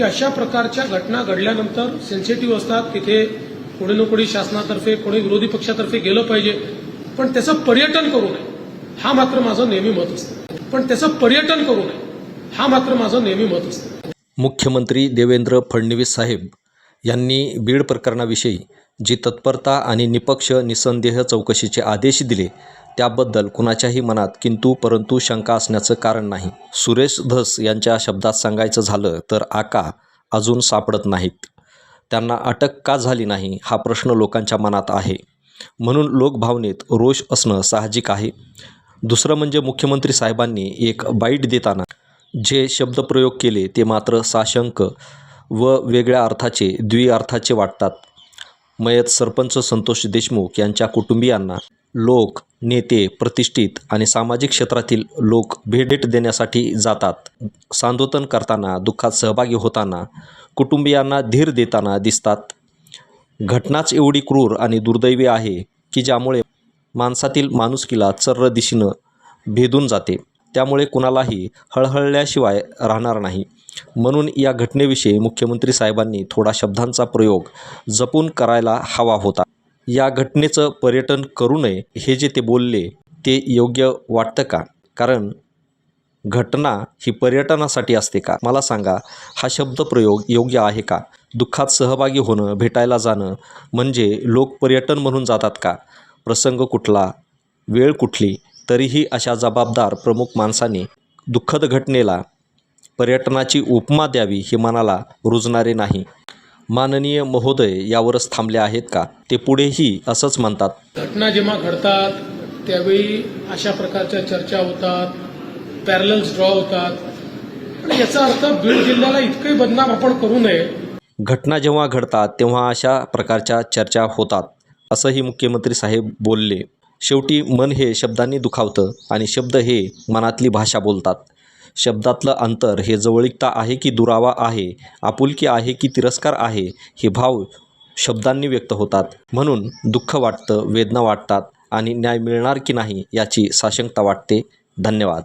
की अशा प्रकारच्या घटना घडल्यानंतर सेन्सिटिव्ह असतात तिथे कोणी ना कोणी शासनातर्फे कोणी विरोधी पक्षातर्फे गेलं पाहिजे. पण त्याचं पर्यटन करू नये. हा मात्र माझं नेहमी मत असतं. पण त्याचं पर्यटन करू नये. हा मात्र माझं नेहमी मत असतं. मुख्यमंत्री देवेंद्र फडणवीस साहेब यांनी बीड प्रकरणाविषयी जी तत्परता आणि निपक्ष निसंदेह चौकशीचे आदेश दिले त्याबद्दल कुणाच्याही मनात किंतु परंतु शंका असण्याचं कारण नाही. सुरेश धस यांच्या शब्दात सांगायचं झालं तर आका अजून सापडत नाहीत. त्यांना अटक का झाली नाही हा प्रश्न लोकांच्या मनात आहे. म्हणून लोकभावनेत रोष असणं साहजिक आहे. दुसरं म्हणजे मुख्यमंत्री साहेबांनी एक बाईट देताना जे शब्दप्रयोग केले ते मात्र साशंक व वेगळ्या अर्थाचे द्विअर्थाचे वाटतात. मयत सरपंच संतोष देशमुख यांच्या कुटुंबियांना लोक नेते प्रतिष्ठित आणि सामाजिक क्षेत्रातील लोक भेट देण्यासाठी जातात. सांदोतन करताना दुःखात सहभागी होताना कुटुंबियांना धीर देताना दिसतात. घटनाच एवढी क्रूर आणि दुर्दैवी आहे की ज्यामुळे माणसातील माणुसकीला चर्र दिशेनं भेदून जाते. त्यामुळे कुणालाही हळहळल्याशिवाय राहणार नाही. म्हणून या घटनेविषयी मुख्यमंत्री साहेबांनी थोडा शब्दांचा प्रयोग जपून करायला हवा होता. या घटनेचं पर्यटन करू नये हे जे ते बोलले ते योग्य वाटतं का? कारण घटना ही पर्यटनासाठी असते का? मला सांगा हा शब्दप्रयोग योग्य आहे का? दुःखात सहभागी होणं भेटायला जाणं म्हणजे लोक पर्यटन म्हणून जातात का? प्रसंग कुठला? वेळ कुठली? तरीही अशा जबाबदार प्रमुख माणसाने दुःखद घटनेला पर्यटनाची उपमा द्यावी हे मनाला रुजणारे नाही. माननीय महोदय यावरच थांबले आहेत का? ते पुढेही असंच म्हणतात. घटना जेव्हा घडतात त्यावेळी अशा प्रकारच्या चर्चा होतात पॅरलल्स ड्रॉ होतात. आणि याचा अर्थ बीड जिल्ह्याला इतकंही बदनाम आपण करू नये. घटना जेव्हा घडतात तेव्हा अशा प्रकारच्या चर्चा होतात असंही मुख्यमंत्री साहेब बोलले. शेवटी मन हे शब्दांनी दुखावतं आणि शब्द हे मनातली भाषा बोलतात. शब्दातलं अंतर हे जवळीकता आहे की दुरावा आहे आपुलकी आहे की तिरस्कार आहे हे भाव शब्दांनी व्यक्त होतात. म्हणून दुःख वाटतं वेदना वाटतात आणि न्याय मिळणार की नाही याची साशंकता वाटते. धन्यवाद.